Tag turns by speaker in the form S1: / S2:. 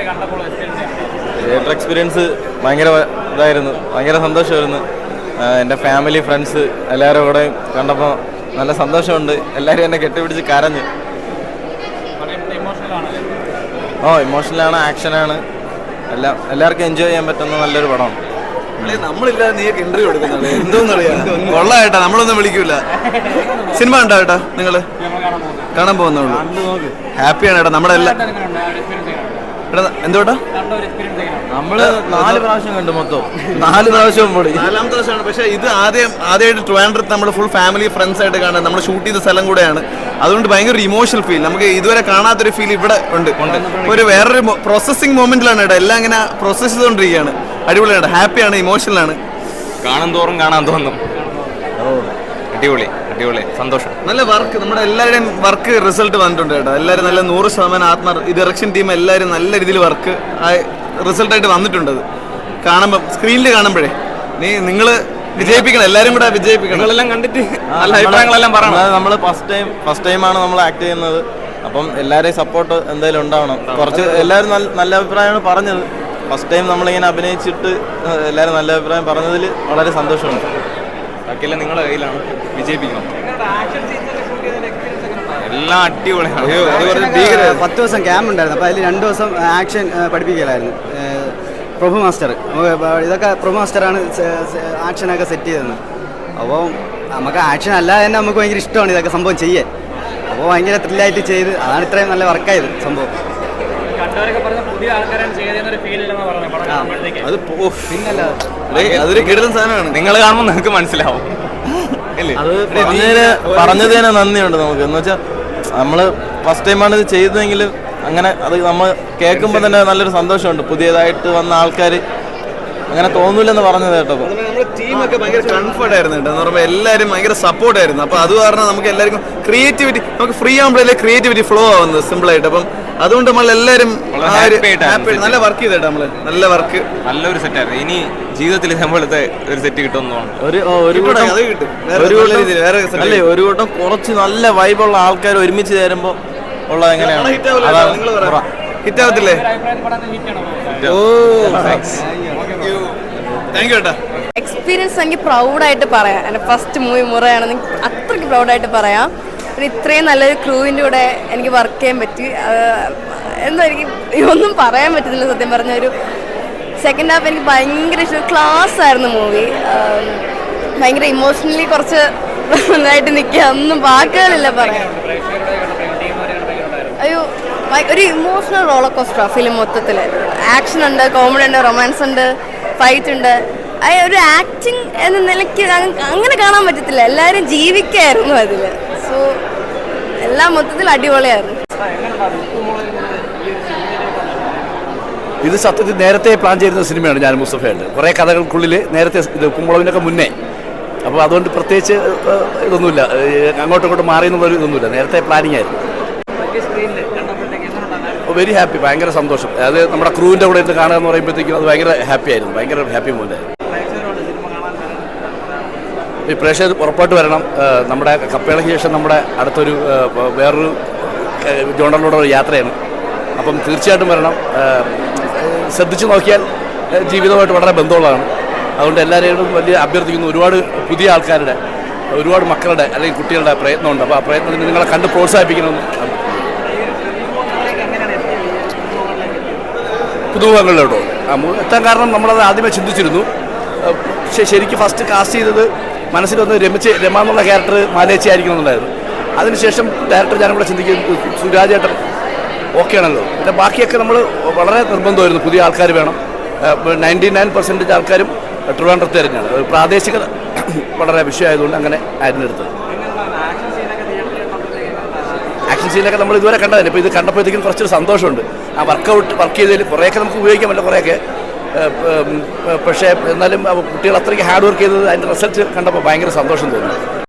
S1: Theatre experience ഭയങ്കര ഇതായിരുന്നു. ഭയങ്കര സന്തോഷമായിരുന്നു. എന്റെ ഫാമിലി ഫ്രണ്ട്സ് എല്ലാവരും കൂടെ കണ്ടപ്പോൾ നല്ല സന്തോഷമുണ്ട്. എല്ലാവരും എന്നെ കെട്ടിപ്പിടിച്ച് കരഞ്ഞ്. ഓ ഇമോഷണലാണ് ആക്ഷനാണ് എല്ലാം എല്ലാവർക്കും എൻജോയ് ചെയ്യാൻ പറ്റുന്ന നല്ലൊരു പടമാണ്.
S2: നമ്മളില്ലാതെ നീക്ക് ഇന്റർവ്യൂ എടുക്കുന്നുണ്ട് എന്തോന്നറിയാ? കൊള്ളായിട്ടാ നമ്മളൊന്നും വിളിക്കൂല. സിനിമ ഉണ്ടോ ഏട്ടാ
S3: നിങ്ങൾ? കാണാൻ
S2: പോകുന്നുള്ളൂ. ഹാപ്പിയാണ് ഏട്ടാ നമ്മുടെ എല്ലാ
S3: ഒരു
S1: നമ്മൾ നാല് പ്രാവശ്യം കണ്ടു മൊത്തം. നാല് പ്രാവശ്യം പൊടി.
S2: നാലാമത്തെ പ്രാവശ്യമാണ്. പക്ഷേ ഇത് ആദ്യം ആദ്യമായിട്ട് ട്രിവാൻഡ്രത്ത് നമ്മൾ ഫുൾ ഫാമിലി ഫ്രണ്ട്സ് ആയിട്ട് കാണാൻ നമ്മൾ ഷൂട്ട് ചെയ്ത സ്ഥലം കൂടെയാണ്. അതുകൊണ്ട് ഭയങ്കര ഒരു ഇമോഷണൽ ഫീൽ നമുക്ക് ഇതുവരെ കാണാത്തൊരു ഫീൽ ഇവിടെ ഉണ്ട്. ഒരു വേറൊരു പ്രോസസ്സിംഗ് മൊമെന്റിലാണ് ഇവിടെ എല്ലാം ഇങ്ങനെ പ്രോസസ്സ് ചെയ്തുകൊണ്ടിരിക്കുകയാണ്. അടിപൊളിയാണ് ഹാപ്പിയാണ് ഇമോഷണലാണ്
S4: കാണും തോറും കാണാൻ തോന്നും. അടിപൊളി അടിപൊളി. സന്തോഷം.
S2: നല്ല വർക്ക് നമ്മുടെ എല്ലാവരുടെയും വർക്ക് റിസൾട്ട് വന്നിട്ടുണ്ട് കേട്ടോ. എല്ലാവരും നല്ല നൂറ് ശതമാനം ആത്മ ഡയറക്ഷൻ ടീം എല്ലാവരും നല്ല രീതിയിൽ വർക്ക് റിസൾട്ട് ആയിട്ട് വന്നിട്ടുണ്ട് അത്. കാണുമ്പോൾ സ്ക്രീനിൽ കാണുമ്പോഴേ. നീ നിങ്ങൾ വിജയിപ്പിക്കണം എല്ലാവരും കൂടെ വിജയിപ്പിക്കണം.
S4: നിങ്ങളെല്ലാം കണ്ടിട്ട് നല്ല അഭിപ്രായങ്ങളെല്ലാം പറയണം.
S1: നമ്മൾ ഫസ്റ്റ് ടൈം ഫസ്റ്റ് ടൈമാണ് നമ്മൾ ആക്ട് ചെയ്യുന്നത്. അപ്പം എല്ലാവരെയും സപ്പോർട്ട് എന്തായാലും ഉണ്ടാവണം. കുറച്ച് എല്ലാവരും നല്ല അഭിപ്രായമാണ് പറഞ്ഞത്. ഫസ്റ്റ് ടൈം നമ്മളിങ്ങനെ അഭിനയിച്ചിട്ട് എല്ലാവരും നല്ല അഭിപ്രായം പറഞ്ഞതിൽ വളരെ സന്തോഷമുണ്ട്.
S4: ബാക്കിയെല്ലാം നിങ്ങളെ കയ്യിലാണ്. വിജയിപ്പിക്കണം. എല്ലാം അടിപൊളിയാണ്.
S5: പത്ത് ദിവസം ക്യാമ്പ് ഉണ്ടായിരുന്നു. അപ്പോൾ അതിൽ രണ്ട് ദിവസം ആക്ഷൻ പഠിപ്പിക്കലായിരുന്നു. പ്രഭു മാസ്റ്റർ. ഇതൊക്കെ പ്രഭു മാസ്റ്ററാണ് ആക്ഷനൊക്കെ സെറ്റ് ചെയ്തത്. അപ്പോൾ നമുക്ക് ആക്ഷൻ അല്ലാതെ തന്നെ നമുക്ക് ഭയങ്കര ഇഷ്ടമാണ് ഇതൊക്കെ സംഭവം ചെയ്യാൻ. അപ്പോൾ ഭയങ്കര ത്രില്ലായിട്ട് ചെയ്ത് അതാണ് ഇത്രയും നല്ല വർക്കായത് സംഭവം.
S2: അത് അതൊരു കിടലും സാധനമാണ്.
S4: നിങ്ങൾ കാണുമ്പോൾ നിങ്ങൾക്ക് മനസ്സിലാവും. അല്ലേ?
S1: അത് പറഞ്ഞതിന് പറഞ്ഞതിന് നന്ദിയുണ്ട് നമുക്ക്. എന്ന് വെച്ചാൽ നമ്മൾ ഫസ്റ്റ് ടൈമാണ് ഇത് ചെയ്തതെങ്കിൽ അങ്ങനെ അത് നമ്മൾ കേൾക്കുമ്പോൾ തന്നെ നല്ലൊരു സന്തോഷമുണ്ട്. പുതിയതായിട്ട് വന്ന ആൾക്കാർ അങ്ങനെ തോന്നൂലെന്ന് പറഞ്ഞത് കേട്ടപ്പോൾ
S2: ടീമൊക്കെ ഭയങ്കര കംഫർട്ട് ആയിരുന്നു കേട്ടോ. എന്ന് പറയുമ്പോൾ എല്ലാവരും ഭയങ്കര സപ്പോർട്ട് ആയിരുന്നു. അപ്പോൾ അത് കാരണം നമുക്ക് എല്ലാവർക്കും ക്രിയേറ്റിവിറ്റി നമുക്ക് ഫ്രീ ആകുമ്പോഴല്ലേ ക്രിയേറ്റിവിറ്റി ഫ്ലോ ആവുന്നത് സിമ്പിളായിട്ട് അപ്പം അതുകൊണ്ട് നമ്മൾ എല്ലാവരും നല്ല വർക്ക് ചെയ്തേട്ടാ നമ്മൾ. നല്ല വർക്ക്
S4: നല്ലൊരു സെറ്റായിരുന്നു ഇനി ജീവിതത്തിൽ നമ്മളത്തെ ഒരു സെറ്റ്
S1: ഒരു ഒരു കൂട്ടം. ഒരു കൂട്ടം അല്ലേ ഒരു കുറച്ച് നല്ല വൈബുള്ള ആൾക്കാർ ഒരുമിച്ച് ചേരുമ്പോൾ ഉള്ളത് എങ്ങനെയാണ്?
S2: ഹിറ്റ് ആവില്ല
S1: അതാണ്
S2: നിങ്ങൾ ഹിറ്റ് ആവത്തില്ലേ?
S3: ഒരു അഭിപ്രായത്തിൽ പടം ഹിറ്റാണ്
S2: ഓ താങ്ക് യു ഏട്ടാ
S6: എക്സ്പീരിയൻസ് എനിക്ക് പ്രൗഡായിട്ട് പറയാം. എന്റെ ഫസ്റ്റ് മൂവി മുറയാണെന്ന് അത്രയ്ക്ക് പ്രൗഡായിട്ട് പറയാം. പിന്നെ ഇത്രയും നല്ലൊരു ക്രൂവിന്റെ കൂടെ എനിക്ക് വർക്ക് ചെയ്യാൻ പറ്റി. എന്താ എനിക്ക് ഒന്നും പറയാൻ പറ്റുന്നില്ല സത്യം പറഞ്ഞ ഒരു സെക്കൻഡ് ഹാഫ് എനിക്ക് ഭയങ്കര ഇഷ്ടം. ക്ലാസ് ആയിരുന്നു മൂവി ഭയങ്കര ഇമോഷണലി കുറച്ച് നന്നായിട്ട് നിൽക്കുക. ഒന്നും വാക്കുകളില്ല പറയാൻ. അയ്യോ ഒരു ഇമോഷണൽ റോളർ കോസ്റ്റർ ഫിലിം മൊത്തത്തിൽ ആക്ഷൻ ഉണ്ട് കോമഡി ഉണ്ട് റൊമാൻസ് ഉണ്ട് ഫൈറ്റ് ഉണ്ട്. ഒരു ആക്ടിങ് എന്ന നിലയ്ക്ക് അങ്ങനെ കാണാൻ പറ്റത്തില്ല. എല്ലാവരും ജീവിക്കായിരുന്നു അതിൽ സോ എല്ലാം മൊത്തത്തിൽ അടിപൊളിയായിരുന്നു.
S7: ഇത് സത്യത്തിൽ നേരത്തെ പ്ലാൻ ചെയ്യുന്ന സിനിമയാണ് ഞാൻ മുസഫയുണ്ട് കുറേ കഥകൾക്കുള്ളിൽ നേരത്തെ ഇത് കുമ്പളവിനൊക്കെ മുന്നേ. അപ്പോൾ അതുകൊണ്ട് പ്രത്യേകിച്ച് ഇതൊന്നുമില്ല. അങ്ങോട്ടും ഇങ്ങോട്ടും മാറി എന്നുള്ളൊരു ഇതൊന്നുമില്ല. നേരത്തെ പ്ലാനിങ് ആയിരുന്നു. വെരി ഹാപ്പി ഭയങ്കര സന്തോഷം. അത് നമ്മുടെ ക്രൂവിന്റെ കൂടെ ഇരുന്ന് കാണുക എന്ന് പറയുമ്പോഴത്തേക്കും അത് ഭയങ്കര ഹാപ്പി ആയിരുന്നു. ഭയങ്കര ഹാപ്പി മൂന്ന്
S3: പ്രേക്ഷകരോട് സിനിമ കാണാൻ വരാൻ
S7: ഈ പ്രേക്ഷകർ ഉറപ്പായിട്ട് വരണം. നമ്മുടെ കപ്പേളയ്ക്ക് ശേഷം നമ്മുടെ അടുത്തൊരു വേറൊരു ജോണ്ടറിലൂടെ ഒരു യാത്രയാണ്. അപ്പം തീർച്ചയായിട്ടും വരണം. ശ്രദ്ധിച്ചു നോക്കിയാൽ ജീവിതമായിട്ട് വളരെ ബന്ധമുള്ളതാണ്. അതുകൊണ്ട് എല്ലാവരെയും വലിയ അഭ്യർത്ഥിക്കുന്നു. ഒരുപാട് പുതിയ ആൾക്കാരുടെ ഒരുപാട് മക്കളുടെ അല്ലെങ്കിൽ കുട്ടികളുടെ പ്രയത്നമുണ്ട്. അപ്പോൾ ആ പ്രയത്നത്തിന് നിങ്ങളെ കണ്ട് പ്രോത്സാഹിപ്പിക്കണമെന്ന് പുതുമുഖങ്ങളിലോട്ടോ. എത്താൻ കാരണം നമ്മളത് ആദ്യമേ ചിന്തിച്ചിരുന്നു. ശരിക്കും ഫസ്റ്റ് കാസ്റ്റ് ചെയ്തത് മനസ്സിൽ വന്ന് രമിച്ച് രമ എന്നുള്ള ക്യാരക്ടർ മാലേച്ചി ആയിരിക്കണം എന്നുണ്ടായിരുന്നു. അതിനുശേഷം ഡയറക്ടർ ഞാനും കൂടെ ചിന്തിക്കും സുരാജേട്ടൻ ഓക്കെ ആണല്ലോ. പിന്നെ ബാക്കിയൊക്കെ നമ്മൾ വളരെ നിർബന്ധമായിരുന്നു. പുതിയ ആൾക്കാർ വേണം. നയന്റി നയൻ പെർസെന്റേജ് ആൾക്കാരും ട്രിവാൻഡ്രത്ത് തന്നെയാണ് പ്രാദേശിക വളരെ വിഷയമായതുകൊണ്ട് അങ്ങനെ ആയിരുന്നു എടുത്തത്. ആക്ഷൻ സീനൊക്കെ നമ്മൾ ഇതുവരെ കണ്ടതല്ലേ? ഇപ്പോൾ ഇത് കണ്ടപ്പോഴത്തേക്കും കുറച്ചൊരു സന്തോഷമുണ്ട്. ആ വർക്കൗട്ട് വർക്ക് ചെയ്തതിൽ കുറേയൊക്കെ നമുക്ക് ഉപയോഗിക്കാൻ പറ്റില്ല കുറേയൊക്കെ. പക്ഷേ എന്നാലും കുട്ടികൾ അത്രയ്ക്ക് ഹാർഡ് വർക്ക് ചെയ്തത് അതിന്റെ റിസൾട്ട് കണ്ടപ്പോൾ ഭയങ്കര സന്തോഷം തോന്നി.